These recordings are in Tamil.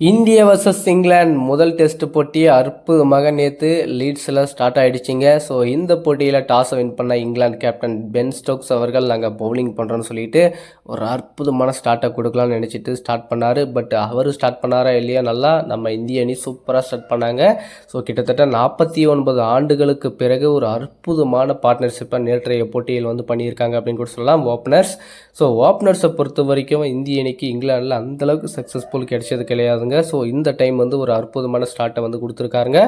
இந்திய வர்சஸ் இங்கிலாந்து முதல் டெஸ்ட் போட்டி அற்புதமாக நேற்று லீட்ஸில் ஸ்டார்ட் ஆகிடுச்சிங்க ஸோ இந்த போட்டியில் டாஸை வின் பண்ண இங்கிலாந்து கேப்டன் பென் ஸ்டோக்ஸ் அவர்கள் நாங்கள் பவுலிங் பண்ணுறோன்னு சொல்லிட்டு ஒரு அற்புதமான ஸ்டார்ட்டை கொடுக்கலாம்னு நினச்சிட்டு ஸ்டார்ட் பண்ணார். பட் அவர் ஸ்டார்ட் பண்ணாரா இல்லையா? நல்லா நம்ம இந்திய அணி சூப்பராக ஸ்டார்ட் பண்ணாங்க. ஸோ கிட்டத்தட்ட நாற்பத்தி ஒன்பது ஆண்டுகளுக்கு பிறகு ஒரு அற்புதமான பார்ட்னர்ஷிப்பை நேற்றைய போட்டியில் வந்து பண்ணியிருக்காங்க அப்படின்னு கூட சொல்லலாம். ஓப்பனர்ஸ் ஸோ ஓப்பனர்ஸை பொறுத்த வரைக்கும் இந்திய அணிக்கு இங்கிலாந்தில் அந்தளவுக்கு சக்ஸஸ்ஃபுல் கிடைச்சது கிடையாதுங்க ஸோ இந்த டைம் வந்து ஒரு அற்புதமான ஸ்டார்ட்டை வந்து கொடுத்துருக்காருங்க.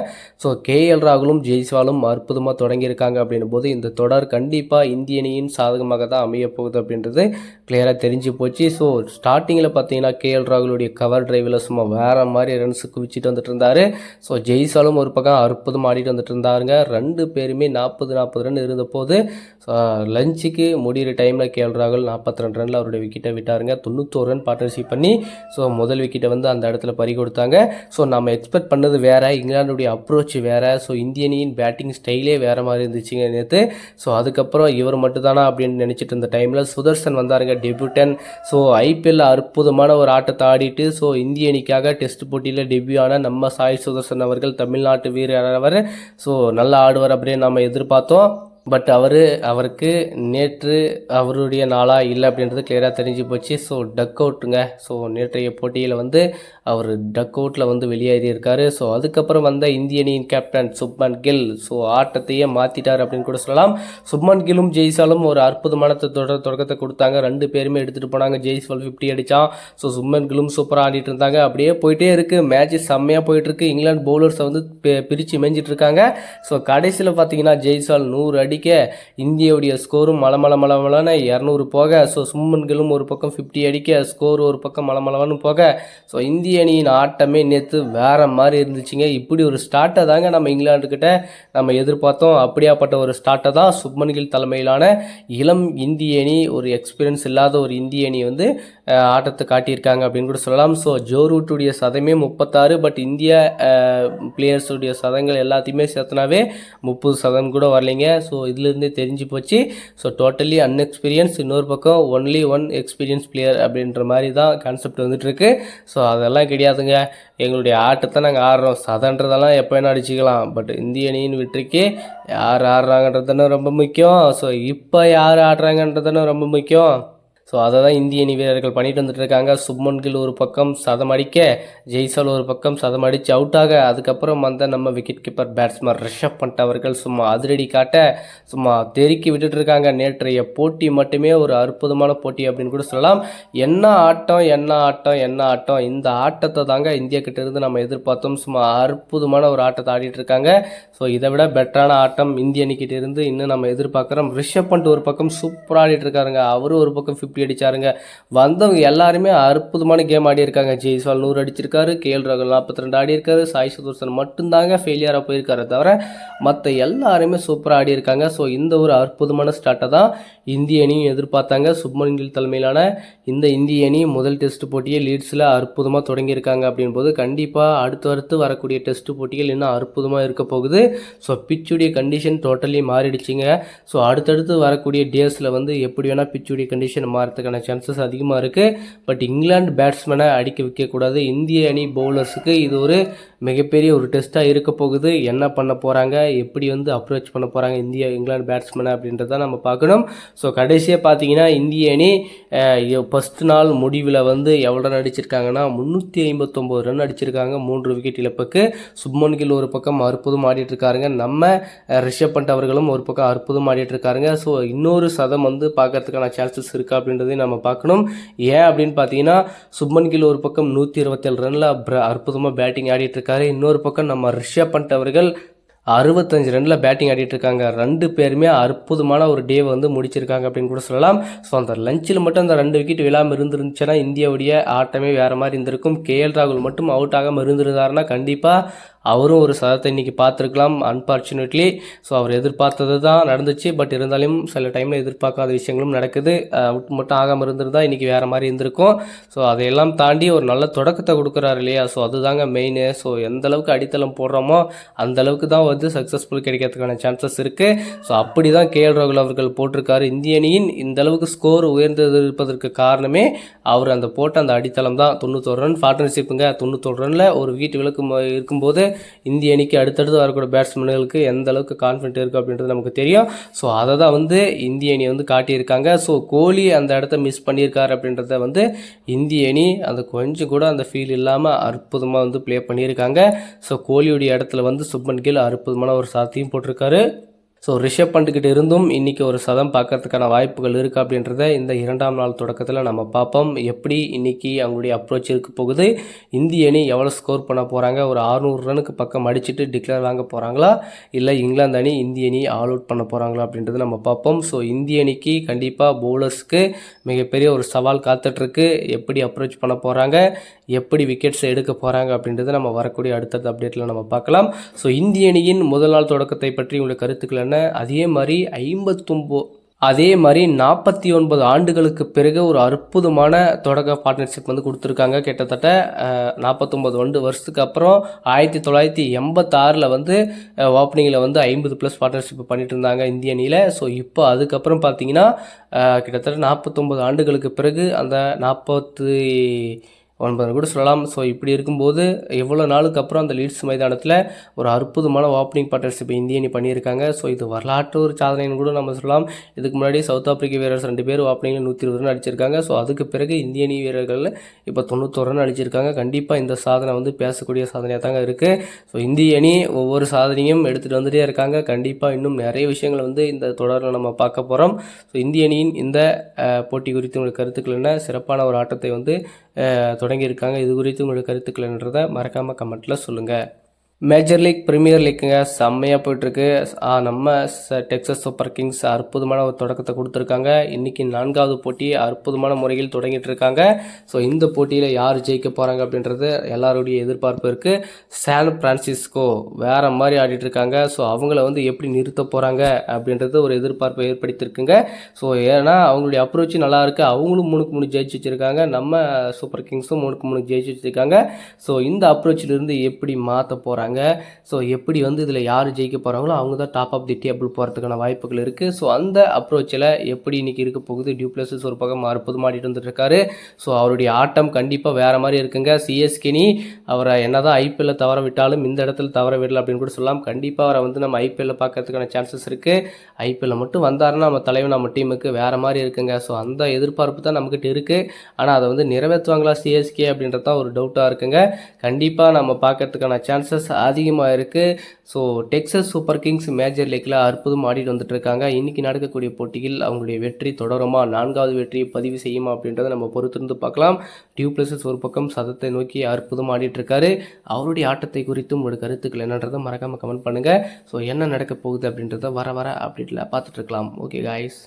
ஸோ கேஎல் ராகுலும் ஜெய்ஸ்வாலும் அற்புதமாக தொடங்கியிருக்காங்க அப்படின்னும் போது இந்த தொடர் கண்டிப்பாக இந்திய அணியின் சாதகமாக தான் அமைய போகுது அப்படின்றது கிளியராக தெரிஞ்சு போச்சு. ஸோ ஸ்டார்டிங்கில் பார்த்தீங்கன்னா கேஎல் ராகுலுடைய கவர் டிரைவில் சும்மா வேறு மாதிரி ரன்ஸு குவிச்சிட்டு வந்துட்டு இருந்தார். ஸோ ஜெய்சாலும் ஒரு பக்கம் அற்புதம் ஆடிட்டு வந்துட்டு இருந்தாருங்க. ரெண்டு பேருமே நாற்பது நாற்பது ரன் இருந்தபோது லஞ்சுக்கு முடிகிற டைமில் கேஎல் ராகுல் நாற்பத்தி ரெண்டு ரனில் அவருடைய விக்கெட்டை விட்டாருங்க. தொண்ணூத்தோரு ரன் பார்ட்னர்ஷிப் பண்ணி ஸோ முதல் விக்கெட்டை வந்து அந்த இடத்துல பறி கொடுத்தாங்க. ஸோ நம்ம எக்ஸ்பெக்ட் பண்ணது வேறு இங்கிலாந்துடைய அப்ரோச் வேறு. ஸோ இந்திய அணியின் பேட்டிங் ஸ்டைலே வேறு மாதிரி இருந்துச்சுங்க நேற்று ஸோ அதுக்கப்புறம் இவர் மட்டும்தானா அப்படின்னு நினச்சிட்டு இருந்த டைமில் சுதர்சன் வந்தாருங்க. டெபியூட்டன் ஸோ ஐபிஎல்லில் அற்புதமான ஒரு ஆட்டத்தை ஆடிட்டு ஸோ இந்திய அணிக்காக டெஸ்ட் போட்டியில் டெபியூ ஆன நம்ம சாய் சுதர்சன் அவர்கள் தமிழ்நாட்டு வீரர் ஸோ நல்லா ஆடுவார் அப்படின்னு நம்ம எதிர்பார்த்தோம். பட் அவர் அவருக்கு நேற்று அவருடைய நாளாக இல்லை அப்படின்றது கிளியராக தெரிஞ்சு போச்சு. ஸோ டக் அவுட்டுங்க ஸோ நேற்றைய போட்டியில் வந்து அவர் டக் அவுட்டில் வந்து வெளியேறி இருக்காரு. ஸோ அதுக்கப்புறம் வந்த இந்திய அணியின் கேப்டன் சுப்மன் கில். ஸோ ஆட்டத்தையே மாற்றிட்டார் அப்படின்னு கூட சொல்லலாம். சுப்மன் கில்லும் ஜெய்சாலும் ஒரு அற்புதமான தொடர் தொடக்கத்தை கொடுத்தாங்க. ரெண்டு பேருமே எடுத்துகிட்டு போனாங்க. ஜெய்ஸ்வால் ஃபிஃப்டி அடித்தான் ஸோ சுப்மன் கில்லும் சூப்பராக ஆடிட்டு இருந்தாங்க. அப்படியே போயிட்டே இருக்குது மேட்ச் செம்மையாக போயிட்டுருக்கு இங்கிலாந்து பவுலர்ஸை வந்து பிரித்து மேய்ஞ்சிட்டு இருக்காங்க. ஸோ கடைசியில் பார்த்தீங்கன்னா ஜெய்சால் நூறு அடி அடிக்க இந்தியாவுடைய ஸ்கோரும் மலமல மலமலன்னு இரநூறு போக ஸோ சும்மன்களும் ஒரு பக்கம் ஃபிஃப்டி அடிக்க ஸ்கோர் ஒரு பக்கம் மலமலன்னு போக ஸோ இந்திய அணியின் ஆட்டமே நேற்று வேற மாதிரி இருந்துச்சுங்க. இப்படி ஒரு ஸ்டார்ட்டை தாங்க நம்ம இங்கிலாந்துக்கிட்ட நம்ம எதிர்பார்த்தோம். அப்படியாப்பட்ட ஒரு ஸ்டார்ட்டை தான் சுப்மன்கில் தலைமையிலான இளம் இந்திய அணி ஒரு எக்ஸ்பீரியன்ஸ் இல்லாத ஒரு இந்திய அணி வந்து ஆட்டத்தை காட்டியிருக்காங்க அப்படின்னு கூட சொல்லலாம். ஸோ ஜோ ரூட்டுடைய சதமே முப்பத்தாறு பட் இந்திய பிளேயர்ஸுடைய சதங்கள் எல்லாத்தையுமே சேர்த்தனாவே முப்பது சதம் கூட வரலைங்க. ஸோ இதுலேருந்தே தெரிஞ்சு போச்சு. ஸோ டோட்டலி அன்எக்ஸ்பீரியன்ஸ் இன்னொரு பக்கம் ஒன்லி ஒன் எக்ஸ்பீரியன்ஸ் பிளேயர் அப்படின்ற மாதிரி தான் கான்செப்ட் வந்துட்டுருக்கு. ஸோ அதெல்லாம் கிடையாதுங்க. எங்களுடைய ஆட்டத்தை நாங்கள் ஆடுறோம். சதன்றதெல்லாம் எப்போ வேணால் அடிச்சுக்கலாம். பட் இந்திய அணியின் வெற்றிக்கு யார் ஆடுறாங்கன்றதுன்னு ரொம்ப முக்கியம். ஸோ இப்போ யார் ஆடுறாங்கன்றதுன்னு ரொம்ப முக்கியம். ஸோ அதை தான் இந்திய அணி வீரர்கள் பண்ணிட்டு வந்துட்டு இருக்காங்க சுப்மன் கில் ஒரு பக்கம் சதம் அடிக்க ஜெய்சால் ஒரு பக்கம் சதம் அடித்து அவுட் ஆக அதுக்கப்புறம் வந்த நம்ம wicket keeper batsman Rishabh Pant அவர்கள் சும்மா அதிரடி காட்ட சும்மா தெருக்கி விட்டுட்டு இருக்காங்க நேற்றைய போட்டி மட்டுமே ஒரு அற்புதமான போட்டி அப்படின்னு கூட சொல்லலாம். என்ன ஆட்டம் என்ன ஆட்டம் என்ன ஆட்டம்? இந்த ஆட்டத்தை தாங்க இந்தியா கிட்ட இருந்து நம்ம எதிர்பார்த்தோம். சும்மா அற்புதமான ஒரு ஆட்டத்தை ஆடிட்டு இருக்காங்க ஸோ இதை விட பெட்டரான ஆட்டம் இந்திய அணிக்கிட்ட இருந்து இன்னும் நம்ம எதிர்பார்க்குறோம். ரிஷப் பண்ட் ஒரு பக்கம் சூப்பராக ஆடிட்டு இருக்காருங்க அவரும் ஒரு பக்கம் ஃபிஃப்டி அடிச்சாருங்க. வந்தவங்க எல்லாருமே அற்புதமான கேம் ஆடி இருக்காங்க ஜெய்ஸ்வால் நூறு அடிச்சிருக்காரு. கேஎல் ராகுல் நாற்பத்தி ரெண்டு ஆடி இருக்காரு சாய் சுதர்சன் மட்டும்தாங்க ஃபெயிலியராக போயிருக்காரு தவிர மற்ற எல்லாருமே சூப்பராக ஆடி இருக்காங்க ஸோ இந்த ஒரு அற்புதமான ஸ்டார்ட்டை தான் இந்திய அணியும் எதிர்பார்த்தாங்க. சுப்மன் கில் தலைமையிலான இந்த இந்திய அணி முதல் டெஸ்ட் போட்டியை லீட்ஸில் அற்புதமாக தொடங்கியிருக்காங்க அப்படின்போது கண்டிப்பாக அடுத்து அடுத்து வரக்கூடிய டெஸ்ட் போட்டிகள் இன்னும் அற்புதமாக இருக்க போகுது. ஸோ பிச்சுடைய கண்டிஷன் டோட்டலி மாறிடுச்சுங்க. ஸோ அடுத்தடுத்து வரக்கூடிய டேஸில் வந்து எப்படி வேணால் பிச்சுடைய கண்டிஷன் வரத்துக்கான சான்சஸ் அதிகமாக இருக்குது பட் இங்கிலாந்து பேட்ஸ்மேனை அடிக்க வைக்கக்கூடாது. இந்திய அணி பவுலர்ஸுக்கு இது ஒரு மிகப்பெரிய ஒரு டெஸ்ட்டாக இருக்க போகுது. என்ன பண்ண போகிறாங்க எப்படி வந்து அப்ரோச் பண்ண போகிறாங்க இந்தியா இங்கிலாந்து பேட்ஸ்மேனை அப்படின்றத நம்ம பார்க்கணும். ஸோ கடைசியாக பார்த்தீங்கன்னா இந்திய அணி ஃபஸ்ட் நாள் முடிவில் வந்து எவ்வளோ ரன் அடிச்சிருக்காங்கன்னா முந்நூற்றி ஐம்பத்தொம்போது ரன் அடிச்சிருக்காங்க மூன்று விக்கெட் இழப்புக்கு. சுப்மன் கில் ஒரு பக்கம் அற்புதம் ஆடிட்டுருக்காருங்க நம்ம ரிஷப் பண்ட் அவர்களும் ஒரு பக்கம் அற்புதம் ஆடிட்டுருக்காருங்க ஸோ இன்னொரு சதம் வந்து பார்க்கறதுக்கான சான்சஸ் இருக்கா அப்படின்றதையும் நம்ம பார்க்கணும். ஏன் அப்படின்னு பார்த்தீங்கன்னா சுப்மன் கில் ஒரு பக்கம் நூற்றி இருபத்தேழு ரனில் அற்புதமாக பேட்டிங் ஆடிட்டு இருக்காரு. இன்னொரு பக்கம் நம்ம ரிஷப் பண்ட் அவர்கள் அறுபத்தஞ்சு ரனில் பேட்டிங் ஆடிட்டு இருக்காங்க. ரெண்டு பேருமே அற்புதமான ஒரு டே வந்து முடிச்சிருக்காங்க அப்படின்னு கூட சொல்லலாம். ஸோ அந்த லஞ்சில் மட்டும் அந்த ரெண்டு விக்கெட் விழாமல் இருந்துருந்துச்சுன்னா இந்தியாவுடைய ஆட்டமே வேறு மாதிரி இருந்திருக்கும். கேஎல் ராகுல் மட்டும் அவுட் ஆகாமல் இருந்திருந்தாருன்னா கண்டிப்பாக அவரும் ஒரு சதத்தை இன்றைக்கி பார்த்துருக்கலாம் அன்ஃபார்ச்சுனேட்லி ஸோ அவர் எதிர்பார்த்தது தான் நடந்துச்சு. பட் இருந்தாலும் சில டைமில் எதிர்பார்க்காத விஷயங்களும் நடக்குது. அவுட் மட்டும் ஆகாமல் இருந்திருந்தால் இன்றைக்கி வேறு மாதிரி இருந்திருக்கும். ஸோ அதையெல்லாம் தாண்டி ஒரு நல்ல தொடக்கத்தை கொடுக்குறாரு இல்லையா? ஸோ அதுதாங்க மெயின் ஸோ எந்த அளவுக்கு அடித்தளம் போடுறோமோ அந்த அளவுக்கு தான் வந்து சக்ஸஸ்ஃபுல் கிடைக்கிறதுக்கான சான்சஸ் இருக்குது ஸோ அப்படி தான் கே. எல். ராகுல் அவர்கள் போட்டிருக்காரு. இந்திய அணியின் இந்த அளவுக்கு ஸ்கோர் உயர்ந்தது இருப்பதற்கு காரணமே அவர் அந்த போட்ட அந்த அடித்தளம் தான். தொண்ணூத்தொரு ரன் பார்ட்னர்ஷிப்புங்க தொண்ணூத்தொரு ரனில் ஒரு வீட்டு விளக்கு இருக்கும்போது இந்திய அணிக்கு அடுத்தடுத்து வரக்கூடிய பேட்ஸ்மேன்களுக்கு எந்த அளவுக்கு கான்ஃபிடென்ட் இருக்குது அப்படின்றது நமக்கு தெரியும். ஸோ அதை தான் வந்து இந்திய அணி வந்து காட்டியிருக்காங்க. ஸோ கோலி அந்த இடத்த மிஸ் பண்ணியிருக்காரு அப்படின்றத வந்து இந்திய அணி அந்த கொஞ்சம் கூட அந்த ஃபீல் இல்லாமல் அற்புதமாக வந்து ப்ளே பண்ணியிருக்காங்க. ஸோ கோலியுடைய இடத்துல வந்து சுப்மன் கில் அற்புதமான ஒரு சாத்தியம் போட்டிருக்காரு. ஸோ ரிஷப் பண்ட்கிட்ட இருந்தும் இன்றைக்கி ஒரு சதம் பார்க்கறதுக்கான வாய்ப்புகள் இருக்குது அப்படின்றத இந்த இரண்டாம் நாள் தொடக்கத்தில் நம்ம பார்ப்போம். எப்படி இன்றைக்கி அவங்களுடைய அப்ரோச் இருக்க போகுது? இந்திய அணி எவ்வளோ ஸ்கோர் பண்ண போகிறாங்க ஒரு 600 ரனுக்கு பக்கம் அடிச்சுட்டு டிக்ளேர் வாங்க போகிறாங்களா இல்லை இங்கிலாந்து அணி இந்திய அணி ஆல் அவுட் பண்ண போகிறாங்களா அப்படின்றத நம்ம பார்ப்போம். ஸோ இந்திய அணிக்கு கண்டிப்பாக பவுலர்ஸ்க்கு மிகப்பெரிய ஒரு சவால் காத்துட்ருக்கு. எப்படி அப்ரோச் பண்ண போகிறாங்க எப்படி விக்கெட்ஸ் எடுக்க போகிறாங்க அப்படின்றத நம்ம வரக்கூடிய அடுத்தது அப்டேட்டில் நம்ம பார்க்கலாம். ஸோ இந்திய அணியின் முதல் நாள் தொடக்கத்தை பற்றி உங்களுடைய கருத்துக்கள் என்ன அதே மாதிரி ஐம்பத்தொம்போ அதே மாதிரி நாற்பத்தி ஒன்பது ஆண்டுகளுக்கு பிறகு ஒரு அற்புதமான தொடக்க பார்ட்னர்ஷிப் வந்து கொடுத்துருக்காங்க. கிட்டத்தட்ட நாற்பத்தொம்பது ஒன்று வருஷத்துக்கு அப்புறம் ஆயிரத்தி தொள்ளாயிரத்தி எண்பத்தாறில் வந்து ஓப்பனிங்கில் வந்து ஐம்பது ப்ளஸ் பார்ட்னர்ஷிப் பண்ணிட்டு இருந்தாங்க இந்திய அணியில் ஸோ இப்போ அதுக்கப்புறம் பார்த்தீங்கன்னா கிட்டத்தட்ட நாற்பத்தொம்பது ஆண்டுகளுக்கு பிறகு அந்த நாற்பத்தி ஒன்பது கூட சொல்லலாம். ஸோ இப்படி இருக்கும்போது எவ்வளோ நாளுக்கு அப்புறம் அந்த லீட்ஸ் மைதானத்தில் ஒரு அற்புதமான ஓப்பனிங் பார்ட்னர்ஷிப் இந்திய அணி பண்ணியிருக்காங்க. ஸோ இது வரலாற்று ஒரு சாதனைன்னு கூட நம்ம சொல்லலாம். இதுக்கு முன்னாடி சவுத் ஆப்பிரிக்க வீரர்ஸ் ரெண்டு பேர் ஓப்பனிங்கில் நூற்றி இருபது ரன் அடிச்சிருக்காங்க. ஸோ அதுக்கு பிறகு இந்திய அணி வீரர்கள் இப்போ தொண்ணூத்தொரு ரன் அடிச்சிருக்காங்க. கண்டிப்பாக இந்த சாதனை வந்து பேசக்கூடிய சாதனையாக தாங்க இருக்குது ஸோ இந்திய அணி ஒவ்வொரு சாதனையும் எடுத்துகிட்டு வந்துட்டே இருக்காங்க. கண்டிப்பாக இன்னும் நிறைய விஷயங்கள் வந்து இந்த தொடரில் நம்ம பார்க்க போகிறோம் ஸோ இந்திய அணியின் இந்த போட்டி குறித்து உங்களுக்கு கருத்துக்கள் என்ன? சிறப்பான ஒரு ஆட்டத்தை வந்து அஹ், தொடங்கியிருக்காங்க. இது குறித்து உங்களோட கருத்துக்கள்ன்றதை மறக்காமல் கமெண்ட்டில் சொல்லுங்கள் மேஜர் லீக் ப்ரீமியர் லீக்குங்க செம்மையாக போயிட்டுருக்கு. நம்ம ச- டெக்சஸ் சூப்பர் கிங்ஸ் அற்புதமான ஒரு தொடக்கத்தை கொடுத்துருக்காங்க. இன்றைக்கி நான்காவது போட்டி அற்புதமான முறையில் தொடங்கிட்டு இருக்காங்க ஸோ இந்த போட்டியில் யார் ஜெயிக்க போகிறாங்க அப்படின்றது எல்லாருடைய எதிர்பார்ப்பு இருக்குது சான் பிரான்சிஸ்கோ வேறு மாதிரி ஆடிட்டுருக்காங்க. ஸோ அவங்கள வந்து எப்படி நிறுத்த போகிறாங்க அப்படின்றது ஒரு எதிர்பார்ப்பை ஏற்படுத்தியிருக்குங்க. ஸோ ஏன்னா அவங்களுடைய அப்ரோச் நல்லா இருக்குது அவங்களும் மூணுக்கு மூணு ஜெயிச்சு வச்சிருக்காங்க. நம்ம சூப்பர் கிங்ஸும் மூணுக்கு மூணு ஜெயிச்சு வச்சிருக்காங்க. ஸோ இந்த அப்ரோச்சிலிருந்து எப்படி மாற்ற போகிறாங்க ஸோ எப்படி வந்து இதில் யார் ஜெயிக்க போகிறாங்களோ அவங்க தான் டாப் ஆஃப் தி டேபிள் போகிறதுக்கான வாய்ப்புகள் இருக்குது ஸோ அந்த அப்ரோச்சில் எப்படி இன்றைக்கி இருக்க போகுது டியூப்ளஸஸ் ஒரு பக்கம் அற்புதமாக ஆடிட்டு வந்துட்டுருக்காரு ஸோ அவருடைய ஆட்டம் கண்டிப்பாக வேறு மாதிரி இருக்குங்க. சிஎஸ்கினி அவரை என்ன தான் ஐபிஎல்ல தவற விட்டாலும் இந்த இடத்துல தவற விடல அப்படின்னு கூட சொல்லலாம். கண்டிப்பாக அவரை வந்து நம்ம ஐபிஎல்ல பார்க்கறதுக்கான சான்சஸ் இருக்குது ஐபிஎல்ல மட்டும் வந்தாருன்னா நம்ம தலைவன் நம்ம டீமுக்கு வேறு மாதிரி இருக்குங்க. ஸோ அந்த எதிர்பார்ப்பு தான் நம்மக்கிட்ட இருக்குது ஆனால் அதை வந்து நிறைவேற்றுவாங்களா சிஎஸ்கே அப்படின்றது தான் ஒரு டவுட்டாக இருக்குங்க. கண்டிப்பாக நம்ம பார்க்கறதுக்கான சான்சஸ் அதிகமாக இருக்குது so Texas Super Kings Major லீக்கில் அற்புதம் ஆடிட்டு வந்துட்டுருக்காங்க. இன்றைக்கி நடக்கக்கூடிய போட்டியில் அவங்களுடைய வெற்றி தொடருமா? நான்காவது வெற்றியை பதிவு செய்யுமா அப்படின்றத நம்ம பொறுத்திருந்து பார்க்கலாம். டியூப்ளஸஸ் ஒரு பக்கம் சதத்தை நோக்கி அற்புதம் ஆடிட்டுருக்காரு. அவருடைய ஆட்டத்தை குறித்து ஒரு கருத்துக்கள் என்னன்றதை மறக்காமல் கமெண்ட் பண்ணுங்கள் ஸோ என்ன நடக்க போகுது அப்படின்றத வர வர அப்டேட்டில் பார்த்துட்ருக்கலாம் ஓகே காய்ஸ்